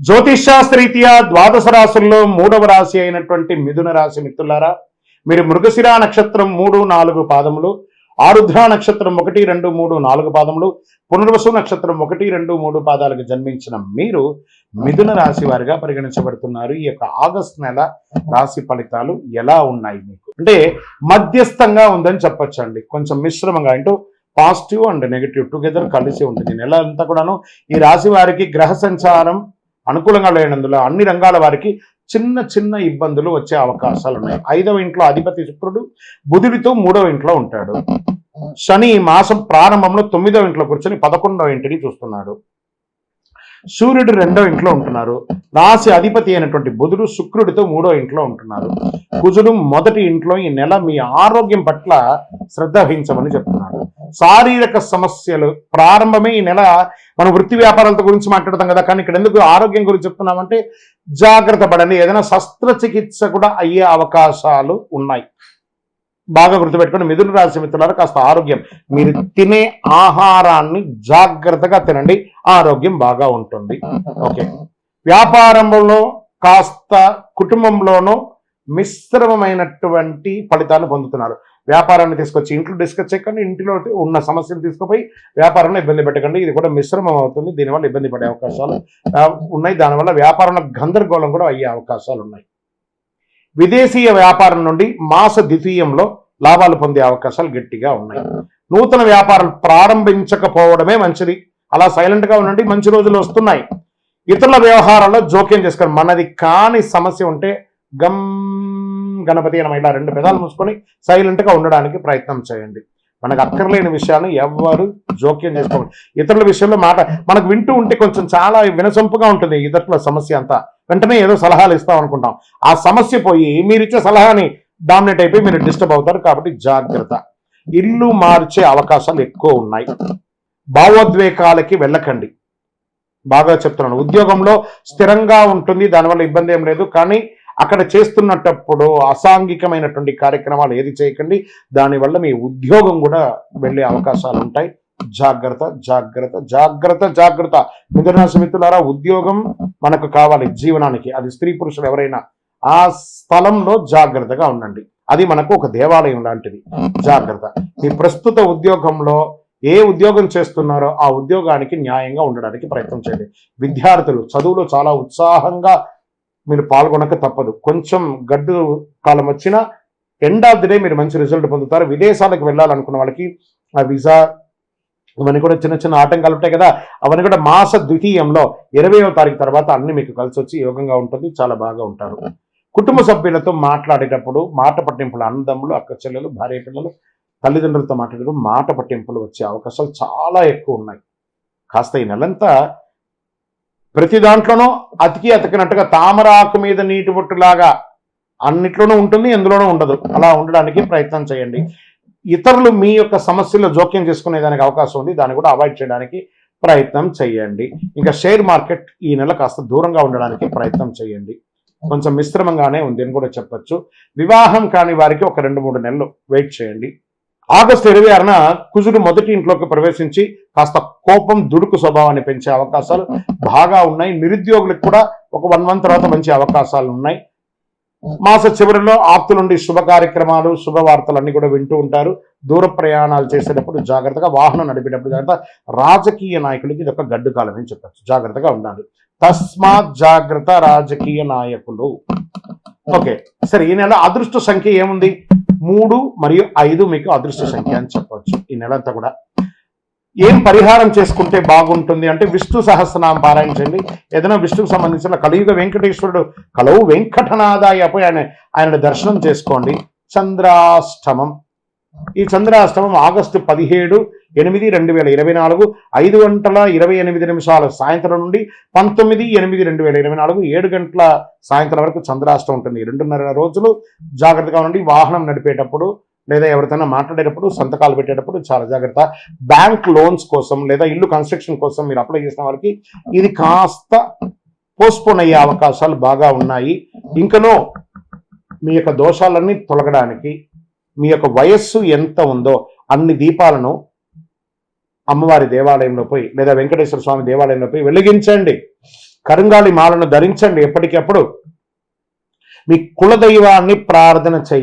జ్యోతిషాస్త్రీత్యా ద్వాదశ రాశుల్లో మూడవ రాశి అయినటువంటి మిథున రాశి మిత్రులారా మీరు మృగశిర నక్షత్రం మూడు నాలుగు పాదములు ఆరుద్ర నక్షత్రం ఒకటి రెండు మూడు నాలుగు పాదములు పునర్వసు నక్షత్రం ఒకటి రెండు మూడు పాదాలకు జన్మించిన మీరు మిథున రాశి వారిగా పరిగణించబడుతున్నారు. ఈ యొక్క ఆగస్ట్ నెల రాశి ఫలితాలు ఎలా ఉన్నాయి మీకు? అంటే మధ్యస్థంగా ఉందని చెప్పొచ్చండి. కొంచెం మిశ్రమంగా అంటూ పాజిటివ్ అండ్ నెగిటివ్ టుగెదర్ కలిసి ఉంటుంది. నెల అంతా కూడాను ఈ రాశి వారికి గ్రహ సంచారం అనుకూలంగా లేనందులో అన్ని రంగాల వారికి చిన్న చిన్న ఇబ్బందులు వచ్చే అవకాశాలు ఉన్నాయి. ఐదవ ఇంట్లో అధిపతి శుక్రుడు బుధుడితో మూడవ ఇంట్లో ఉంటాడు. శని మాసం ప్రారంభంలో తొమ్మిదవ ఇంట్లో కూర్చొని పదకొండవ ఇంటిని చూస్తున్నాడు. సూర్యుడు రెండో ఇంట్లో ఉంటున్నారు. రాశి అధిపతి అయినటువంటి బుధుడు శుక్రుడితో మూడో ఇంట్లో ఉంటున్నారు. కుజుడు మొదటి ఇంట్లో ఈ నెల మీ ఆరోగ్యం పట్ల శ్రద్ధ వహించమని చెప్తున్నాడు. శారీరక సమస్యలు. ప్రారంభమే ఈ నెల మనం వృత్తి వ్యాపారాలతో గురించి మాట్లాడతాం కదా కానీ ఇక్కడ ఎందుకు ఆరోగ్యం గురించి చెప్తున్నామంటే జాగ్రత్త పడండి. ఏదైనా శస్త్రచికిత్స కూడా అయ్యే అవకాశాలు ఉన్నాయి. బాగా గుర్తుపెట్టుకోండి మిథున రాశి మిత్రులారా కాస్త ఆరోగ్యం. మీరు తినే ఆహారాన్ని జాగ్రత్తగా తినండి. ఆరోగ్యం బాగా ఉంటుంది. ఓకే. వ్యాపారంలో కాస్త కుటుంబంలోనూ మిశ్రమమైనటువంటి ఫలితాలు పొందుతున్నారు. వ్యాపారాన్ని తీసుకొచ్చి ఇంట్లో డిస్కస్ చేయకండి ఇంటిలో ఉన్న సమస్యలు తీసుకుపోయి వ్యాపారంలో ఇబ్బంది పెట్టకండి. ఇది కూడా మిశ్రమం అవుతుంది. దీనివల్ల ఇబ్బంది పడే అవకాశాలు ఉన్నాయి. దానివల్ల వ్యాపారంలో గందరగోళం కూడా అయ్యే అవకాశాలు ఉన్నాయి. విదేశీయ వ్యాపారం నుండి మాస ద్వితీయంలో లాభాలు పొందే అవకాశాలు గట్టిగా ఉన్నాయి. నూతన వ్యాపారాలు ప్రారంభించకపోవడమే మంచిది. అలా సైలెంట్గా ఉండండి మంచి రోజులు వస్తున్నాయి. ఇతరుల వ్యవహారాల్లో జోక్యం చేసుకోండి. మనది కాని సమస్య ఉంటే గమ్ గణపతి మనం ఇలా రెండు పెదాలు మూసుకొని సైలెంట్గా ఉండడానికి ప్రయత్నం చేయండి. మనకు అక్కర్లేని విషయాన్ని ఎవ్వరు జోక్యం చేసుకోండి ఇతరుల విషయంలో మాట మనకు వింటూ ఉంటే కొంచెం చాలా వినసొంపుగా ఉంటుంది ఇతరుల సమస్య అంతా. వెంటనే ఏదో సలహాలు ఇస్తాం అనుకుంటాం. ఆ సమస్య పోయి మీరు ఇచ్చే సలహాని డామినేట్ అయిపోయి మీరు డిస్టర్బ్ అవుతారు కాబట్టి జాగ్రత్త. ఇల్లు మార్చే అవకాశాలు ఎక్కువ ఉన్నాయి. భావోద్వేగాలకి వెళ్ళకండి. బాగా చెప్తున్నాను. ఉద్యోగంలో స్థిరంగా ఉంటుంది. దానివల్ల ఇబ్బంది ఏం లేదు. కానీ అక్కడ చేస్తున్నటప్పుడు అసాంఘికమైనటువంటి కార్యక్రమాలు ఏది చేయకండి. దానివల్ల మీ ఉద్యోగం కూడా వెళ్ళే అవకాశాలు ఉంటాయి. జాగ్రత్త జాగ్రత్త జాగ్రత్త జాగ్రత్త. మిథునరాశి మిత్రులారా ఉద్యోగం మనకు కావాలి జీవనానికి. అది స్త్రీ పురుషులు ఎవరైనా ఆ స్థలంలో జాగ్రత్తగా ఉండండి. అది మనకు ఒక దేవాలయం లాంటిది. జాగ్రత్త. మీ ప్రస్తుత ఉద్యోగంలో ఏ ఉద్యోగం చేస్తున్నారో ఆ ఉద్యోగానికి న్యాయంగా ఉండడానికి ప్రయత్నం చేయండి. విద్యార్థులు చదువులో చాలా ఉత్సాహంగా మీరు పాల్గొనక తప్పదు. కొంచెం గడ్డు కాలం వచ్చినా ఎండ్ ఆఫ్ ది డే మీరు మంచి రిజల్ట్ పొందుతారు. విదేశాలకు వెళ్ళాలనుకున్న వాళ్ళకి ఆ వీసా ఇవన్నీ కూడా చిన్న చిన్న ఆటంకాలు ఉంటాయి కదా అవన్నీ కూడా మాస ద్వితీయంలో ఇరవయో తారీఖు తర్వాత అన్ని మీకు కలిసి వచ్చి యోగంగా ఉంటుంది చాలా బాగా ఉంటారు. కుటుంబ సభ్యులతో మాట్లాడేటప్పుడు మాట పట్టింపులు అన్నదమ్ములు అక్క చెల్లెలు భార్య పిల్లలు తల్లిదండ్రులతో మాట్లాడేటప్పుడు మాట పట్టింపులు వచ్చే అవకాశాలు చాలా ఎక్కువ ఉన్నాయి. కాస్త ఈ నెలంతా ప్రతి దాంట్లోనూ అతికి అతికినట్టుగా తామరాకు మీద నీటి బొట్టులాగా అన్నిట్లోనూ ఉంటుంది ఎందులోనూ ఉండదు. అలా ఉండడానికి ప్రయత్నం చేయండి. ఇతరులు మీ యొక్క సమస్యల్లో జోక్యం చేసుకునే దానికి అవకాశం ఉంది దాన్ని కూడా అవాయిడ్ చేయడానికి ప్రయత్నం చేయండి. ఇంకా షేర్ మార్కెట్ ఈ నెల కాస్త దూరంగా ఉండడానికి ప్రయత్నం చేయండి. కొంచెం మిశ్రమంగానే ఉంది అని కూడా చెప్పచ్చు. వివాహం కాని వారికి ఒక రెండు మూడు నెలలు వెయిట్ చేయండి. ఆగస్టు ఇరవై ఆరున కుజుడు మొదటి ఇంట్లోకి ప్రవేశించి కాస్త కోపం దుడుకు స్వభావాన్ని పెంచే అవకాశాలు బాగా ఉన్నాయి. నిరుద్యోగులకు కూడా ఒక వన్ మంత్ తర్వాత మంచి అవకాశాలు ఉన్నాయి. మాస చివరిలో ఆప్తులుండి శుభ కార్యక్రమాలు శుభవార్తలు అన్ని కూడా వింటూ ఉంటారు. దూర ప్రయాణాలు చేసేటప్పుడు జాగ్రత్తగా వాహనం నడిపేటప్పుడు జాగ్రత్త. రాజకీయ నాయకులకి ఇది ఒక గడ్డు కాలం అని చెప్పచ్చు. జాగ్రత్తగా ఉండాలి తస్మాత్ జాగ్రత్త రాజకీయ నాయకులు. ఓకే. సరే ఈ నెల అదృష్ట సంఖ్య ఏముంది? మూడు మరియు ఐదు మీకు అదృష్ట సంఖ్య అని చెప్పవచ్చు. ఈ నెల అంతా కూడా. ఏం పరిహారం చేసుకుంటే బాగుంటుంది అంటే విష్ణు సహస్రనామం చేయండి. ఏదైనా విష్ణుకు సంబంధించిన కలియుగ వెంకటేశ్వరుడు కలవు వెంకటనాదాయ పోయి ఆయన ఆయన దర్శనం చేసుకోండి. చంద్రాష్టమం. ఈ చంద్రాష్టమం ఆగస్టు పదిహేడు ఎనిమిది రెండు వేల ఇరవై నాలుగు ఐదు గంటల ఇరవై ఎనిమిది నిమిషాల సాయంత్రం నుండి పంతొమ్మిది ఎనిమిది రెండు వేల ఇరవై నాలుగు ఏడు గంటల సాయంత్రం వరకు చంద్రాష్టం ఉంటుంది. రెండున్నర రోజులు జాగ్రత్తగా ఉండి వాహనం నడిపేటప్పుడు లేదా ఎవరితోనైనా మాట్లాడేటప్పుడు సంతకాలు పెట్టేటప్పుడు చాలా జాగ్రత్త. బ్యాంక్ లోన్స్ కోసం లేదా ఇల్లు కన్స్ట్రక్షన్ కోసం మీరు అప్లై చేసిన వారికి ఇది కాస్త పోస్ట్పోన్ అయ్యే అవకాశాలు బాగా ఉన్నాయి. ఇంకనో మీ యొక్క దోషాలన్నీ తొలగడానికి మీ యొక్క వయస్సు ఎంత ఉందో అన్ని దీపాలను అమ్మవారి దేవాలయంలో పోయి లేదా వెంకటేశ్వర స్వామి దేవాలయంలో పోయి వెలిగించండి. కరుంగాలి మాలను ధరించండి ఎప్పటికప్పుడు. మీ కులదైవాన్ని ప్రార్థన చేయండి